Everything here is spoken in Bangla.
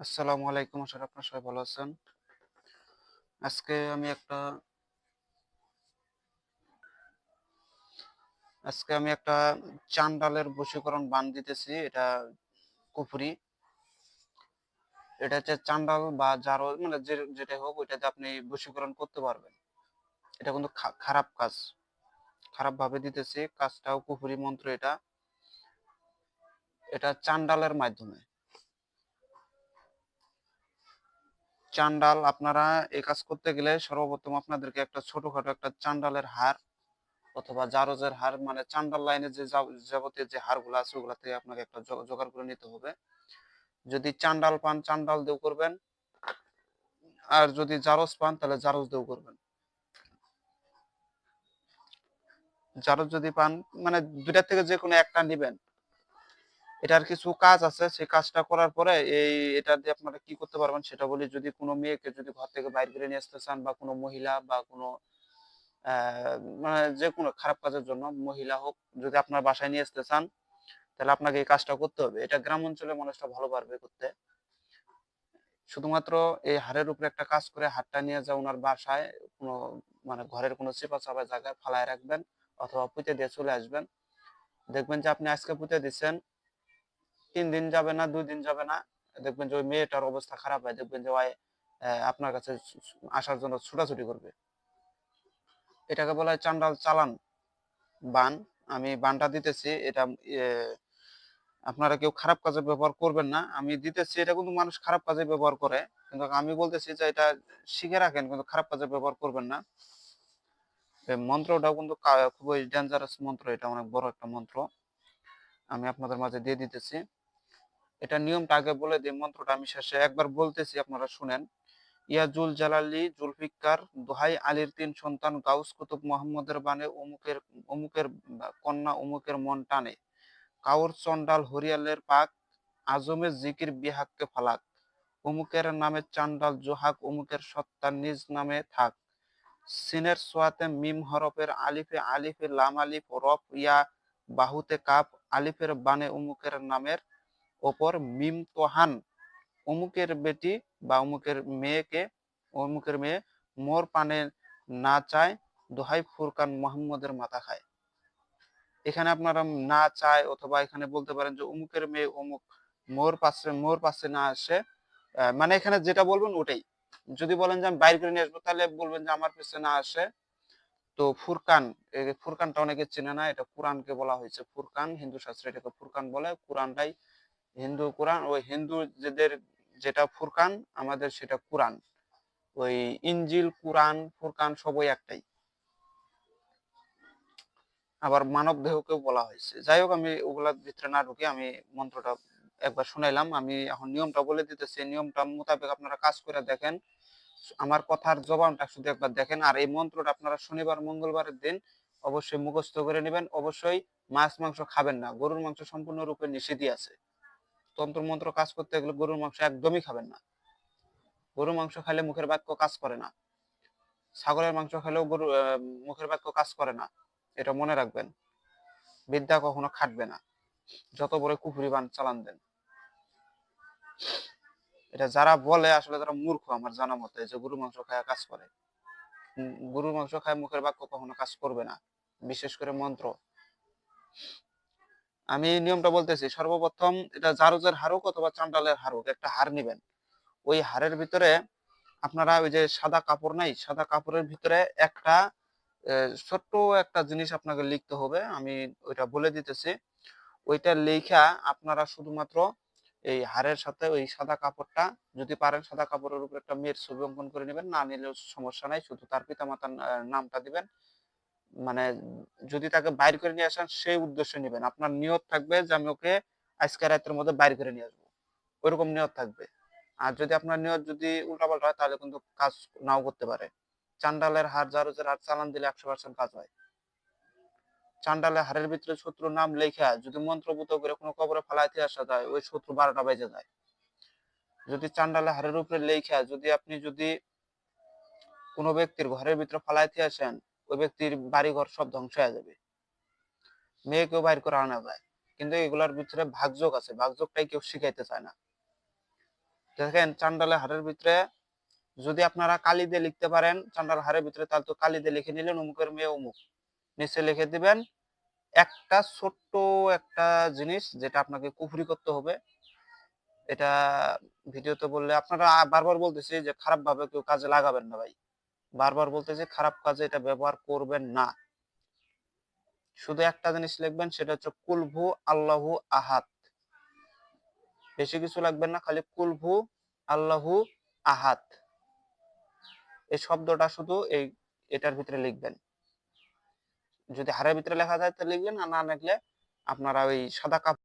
আসসালামু আলাইকুম, আশা আপনার সবাই ভালো আছেন। আজকে আমি একটা, আজকে আমি একটা চান্ডালের বশীকরণ বান দিতেছি, এটা কুপুরি এটা হচ্ছে চান্ডাল বা জারো মানে যেটা হোক, ওইটাতে আপনি বশীকরণ করতে পারবেন। এটা কিন্তু খারাপ কাজ। খারাপ ভাবে দিতেছি, কাজটাও কুপুরি মন্ত্র এটা। এটা চান্ডালের মাধ্যমে। চান্ডাল আপনারা এই কাজ করতে গেলে সর্বপ্রথম আপনাদেরকে একটা ছোটখাটো একটা চান্ডালের হার অথবা জারজের হার মানে চান্ডাল লাইনে যে যাবতীয় যে হারগুলো আছে ওগুলা থেকে আপনাকে একটা জোগাড় করে নিতে হবে। যদি চান্ডাল পান, চান্ডাল দিয়েও করবেন। আর যদি জারজ পান, তাহলে জারজ দিয়েও করবেন। জারজ যদি পান মানে দুইটা থেকে যে কোনো একটা নিবেন। এটার কিছু কাজ আছে, সেই কাজটা করার পরে এই এটা দিয়ে আপনারা কি করতে পারবেন সেটা বলি যদি কোনো মেয়েকে যদি ঘর থেকে বাইর করে নিয়ে আসতে চান বা কোনো মহিলা বা কোনো মানে যে কোনো খারাপ কাজের জন্য মহিলা হোক যদি আপনার বাসায় নিয়ে আসতে চান, তাহলে আপনাকে এই কাজটা করতে হবে। এটা গ্রাম অঞ্চলে মানুষটা ভালো পারবে করতে। শুধুমাত্র এই হাড়ের উপরে একটা কাজ করে হাড়টা নিয়ে যা ওনার বাসায় কোনো মানে ঘরের কোনো চিপা চাপা জায়গায় ফালায় রাখবেন অথবা পুঁতে দিয়ে চলে আসবেন। দেখবেন যে আপনি আজকে পুঁতে দিচ্ছেন তিন দিন যাবে না, দুই দিন যাবে না। দেখবেন যে ওই মেয়েটার অবস্থা খারাপ হয়, দেখবেন যে ওই আপনার কাছে আসার জন্য ছুটাছুটি করবে। এটাকে বলা হয় চান্ডাল চালান বান। আমি বানটা দিতেছি, এটা আপনারা কেউ খারাপ কাজে ব্যবহার করবেন না। আমি দিতেছি, এটা কিন্তু মানুষ খারাপ কাজে ব্যবহার করে। কিন্তু আমি বলতেছি যে এটা শিখে রাখেন, কিন্তু খারাপ কাজে ব্যবহার করবেন না। মন্ত্রটাও কিন্তু খুবই ডেঞ্জারাস মন্ত্র, এটা অনেক বড় একটা মন্ত্র। আমি আপনাদের মাঝে দিয়ে দিতেছি। এটা নিয়মটা আগে বলে দিই, মন্ত্রটা আমি শেষে একবার বলতেছি, আপনারা শুনেন। ইয়াজুল জালালি জুলফিকার দোহাই আলীর তিন সন্তান, গাউস কুতুব মোহাম্মদের বানে অমুকের অমুকের কন্যা অমুকের মন টানে। কাউর চন্ডাল হরিয়ালের পাক আজমের জিকির বিহাককে ফালাক। অমুকের নামে চান্ডাল জোহাক, অমুকের সত্তা নিজ নামে থাক। সিনের সোয়াতে মিম হরফের আলিফে আলিফে লাম আলিফ, রফ ইয়া বাহুতে কাপ আলিফের বানে অমুকের নামের ওপর মিম তোহান অমুকের বেটি বা অমুকের মেয়েকে, অমুকের মেয়ে মোর পানে না চায়, দোহাই ফুরকান মোহাম্মদের মাথা খায়। এখানে আপনারা না চায় অথবা এখানে বলতে পারেন যে অমুকের মেয়ে অমুক মোর পাশে মোর পাশে না আসে মানে এখানে যেটা বলবেন ওটাই। যদি বলেন যে আমি বাইর করে নিয়ে আসব, তাহলে বলবেন যে আমার পিছনে না আসে। তো ফুরকান ফুরকানটা অনেকে চেনে না, এটা কোরআনকে বলা হয়েছে। ফুরকান, হিন্দু শাস্ত্রে এটাকে ফুরকান বলে। কোরআনটাই হিন্দু কোরআন, ওই হিন্দু যেদের যেটা ফুরকান, আমাদের সেটা কোরআন। ওই ইঞ্জিল কোরআন, ফুরকান সবই একটাই। আবার মানব দেহকেও বলা হয়েছে। যাই হোক, আমি ওগুলার ভিতরে না ঢুকে আমি মন্ত্রটা একবার শুনাইলাম। আমি এখন নিয়মটা বলে দিতেছি। নিয়মটা মোতাবেক আপনারা কাজ করে দেখেন। আমার কথার জবানটা শুধু একবার দেখেন। আর এই মন্ত্রটা আপনারা শনিবার, মঙ্গলবারের দিন অবশ্যই মুখস্থ করে নেবেন। অবশ্যই মাছ, মাংস খাবেন না। গরুর মাংস সম্পূর্ণরূপে নিষেধই আছে। তন্ত্র মন্ত্র কাজ করতে গেলে গরুর মাংস একদমই খাবেন না। গরুর মাংস খাইলে মুখের বাক্য কাজ করে না। ছাগলের মাংস খেলেও গরু মুখের বাক্য কাজ করে না। এটা মনে রাখবেন। বিদ্যা কখনো খাটবে না। যত বড় কুফুরি বান চালান দেন। এটা যারা বলে, আসলে তারা মূর্খ আমার জানা মতে, যে গরু মাংস খায় কাজ করে। গরুর মাংস খায় মুখের বাক্য কখনো কাজ করবে না। বিশেষ করে মন্ত্র। আমি নিয়মটা বলতেছি, সর্বপ্রথম এটা জারুজের হারুক অথবা চান্ডালের হার হোক একটা হার নিবেন। ওই হারের ভিতরে আপনারা ওই যে সাদা কাপড় নাই, সাদা কাপড়ের ভিতরে একটা ছোট্ট একটা জিনিস আপনাকে লিখতে হবে, আমি ওইটা বলে দিতেছি। ওইটা লেখা আপনারা শুধুমাত্র এই হারের সাথে ওই সাদা কাপড়টা, যদি পারেন সাদা কাপড়ের উপর একটা মেয়ের ছবি অঙ্কন করে নেবেন, না নিলেও সমস্যা নাই, শুধু তার পিতা মাতার নামটা দিবেন। মানে যদি তাকে বাইর করে নিয়ে আসেন, সেই উদ্দেশ্য নেবেন। আপনার নিয়ত থাকবে যে আমি ওকে আজকে রাতের মধ্যে বাইর করে নিয়ে আসব। ওইরকম নিয়ত থাকবে। আর যদি আপনার নিয়ত যদি উল্টাপাল্টা হয়, তাহলে কিন্তু কাজ নাও করতে পারে। চান্ডালের হার জারুজের হার চালান দিলে একশো পার্সেন্ট কাজ হয়। চান্ডালে হারের ভিতরে শত্রুর নাম লেখা, যদি মন্ত্রভূত করে কোনো কবরে ফালাইতে আসা যায়, ওই শত্রু বারোটা বেজে যায়। যদি চান্ডালে হারের উপরে লেখা, যদি আপনি যদি কোনো ব্যক্তির ঘরের ভিতরে ফালাইতে আসেন ওই ব্যক্তির বাড়ি ঘর সব ধ্বংস হয়ে যাবে। মেয়েকেও বাইর করে আনা যায়। কিন্তু এগুলার ভিতরে ভাগযোগ আছে। ভাগযোগটাই কেউ শিখাইতে চায় না। দেখেন, চান্ডালের হারের ভিতরে যদি আপনারা কালি দিয়ে লিখতে পারেন চান্ডাল হারের ভিতরে তাহলে তো কালি দিয়ে লিখে নিলেন, অমুকের মেয়ে অমুক। নিচে লিখে দিবেন, একটা ছোট্ট একটা জিনিস যেটা আপনাকে কুফরি করতে হবে। এটা ভিডিওতে বললে আপনারা বারবার বলতেছি যে খারাপ ভাবে কেউ কাজে লাগাবেন না ভাই। বারবার বলতেছি খারাপ কাজে এটা ব্যবহার করবেন না। শুধু একটা জিনিস লিখবেন, সেটা হচ্ছে কুলভু আল্লাহু আহাদ। বেশি কিছু লাগবে না, খালি কুলভু আল্লাহু আহাদ। এই শব্দটা শুধু এই এটার ভিতরে লিখবেন। যদি হারের ভিতরে লেখা যায় তো লিখবেন, আর না লিখলে আপনারা ওই সাদা কাপ